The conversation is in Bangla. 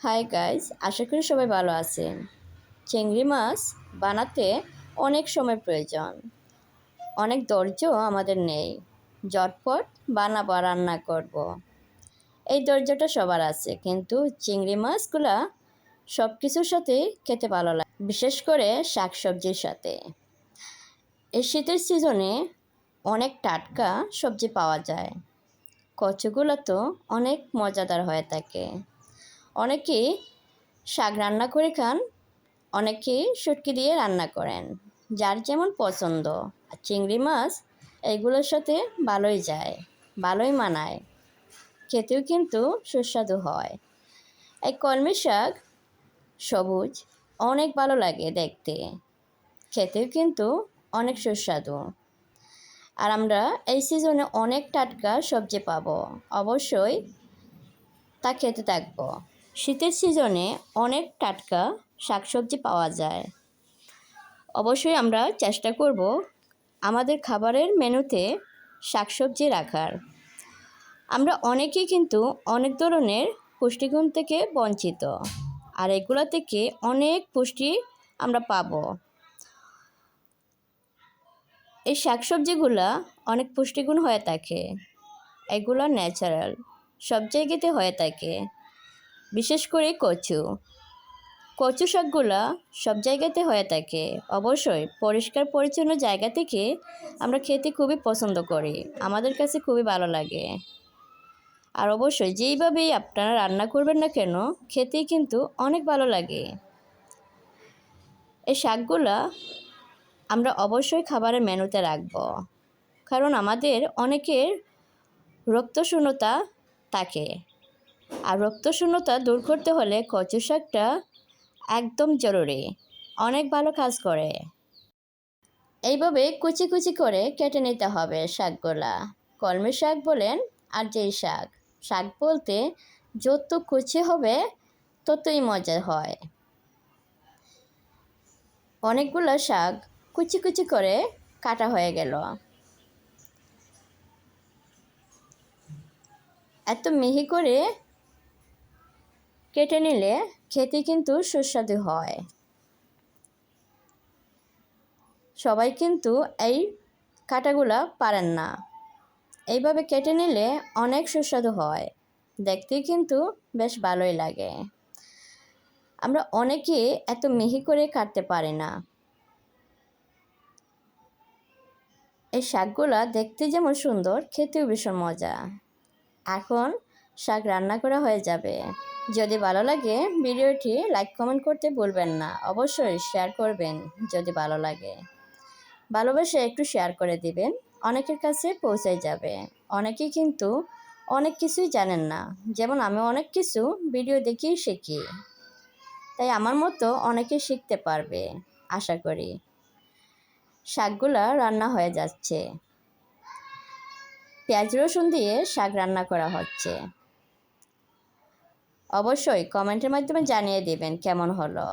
হাই গাইস আশা করি সবাই ভালো আছেন। চিংড়ি মাছ বানাতে অনেক সময় প্রয়োজন। অনেক ধৈর্য আমাদের নেই। জটপট বানাবো রান্না করব। এই ধৈর্যটা সবার আছে, কিন্তু চিংড়ি মাছগুলা সব কিছুর সাথে খেতে ভালো লাগে, বিশেষ করে শাকসবজির সাথে। এই শীতের সিজনে অনেক টাটকা সবজি পাওয়া যায়। কচুগুলো তো অনেক মজাদার হয়ে থাকে। অনেকেই শাক রান্না করে খান অনেকেই শুটকি দিয়ে রান্না করেন, যার যেমন পছন্দ। আর চিংড়ি মাছ এইগুলোর সাথে ভালোই যায়, ভালোই মানায়। খেতেও কিন্তু সুস্বাদু হয়। এই কলমি শাক সবুজ, অনেক ভালো লাগে দেখতে। খেতেও কিন্তু অনেক সুস্বাদু। আর আমরা এই সিজনে অনেক টাটকা সবজি পাবো। অবশ্যই তা খেতে থাকব। শীতের সিজনে অনেক টাটকা শাকসবজি পাওয়া যায়। অবশ্যই আমরা চেষ্টা করব আমাদের খাবারের মেনুতে শাকসবজি রাখার। আমরা অনেকেই কিন্তু অনেক ধরনের পুষ্টিগুণ থেকে বঞ্চিত, আর এগুলো থেকে অনেক পুষ্টি আমরা পাবো। এই শাকসবজিগুলা অনেক পুষ্টিগুণ হয়ে থাকে, এগুলো ন্যাচারাল সব জায়গাতে হয়ে থাকে। বিশেষ করে কচু। কচু শাকগুলা সব জায়গাতে হয়ে থাকে। অবশ্যই পরিষ্কার পরিচ্ছন্ন জায়গা থেকে আমরা খেতে খুবই পছন্দ করি। আমাদের কাছে খুবই ভালো লাগে। আর অবশ্যই যেইভাবেই আপনারা রান্না করবেন না কেন, খেতেই কিন্তু অনেক ভালো লাগে। এই শাকগুলা আমরা অবশ্যই খাবারের মেনুতে রাখব। কারণ আমাদের অনেকের রক্তশূন্যতা থাকে। আর রক্তশূন্যতা দূর করতে হলে কচু শাকটা একদম জরুরি। অনেক ভালো কাজ করে। এইভাবে কুচি কুচি করে কেটে নিতে হবে শাকগুলা। কলমি শাক বলেন আর যেই শাক। শাক বলতে যত কুচি হবে ততই মজা হয়। অনেকগুলো শাক কুচি কুচি করে কাটা হয়ে গেল। এত মিহি করে কেটে নিলে খেতে কিন্তু সুস্বাদু হয়। সবাই কিন্তু এই কাটাগুলা পারেন না। এইভাবে কেটে নিলে অনেক সুস্বাদু হয়। দেখতে কিন্তু বেশ ভালোই লাগে। আমরা অনেকে এত মিহি করে কাটতে পারি না। এই শাকগুলা দেখতে যেমন সুন্দর, খেতেও ভীষণ মজা। এখন শাক রান্না করা হয়ে যাবে। যদি ভালো লাগে ভিডিওটি লাইক, কমেন্ট করতে ভুলবেন না। অবশ্যই শেয়ার করবেন যদি ভালো লাগে। ভালোবাসে একটু শেয়ার করে দিবেন, অনেকের কাছে পৌঁছে যাবে। অনেকেই কিন্তু অনেক কিছুই জানেন না। যেমন আমি অনেক কিছু ভিডিও দেখেই শিখি। তাই আমার মতো অনেকে শিখতে পারবে, আশা করি। শাকগুলা রান্না হয়ে যাচ্ছে। পেঁয়াজ রসুন দিয়ে শাক রান্না করা হচ্ছে। অবশ্যই কমেন্টের মাধ্যমে জানিয়ে দেবেন কেমন হলো।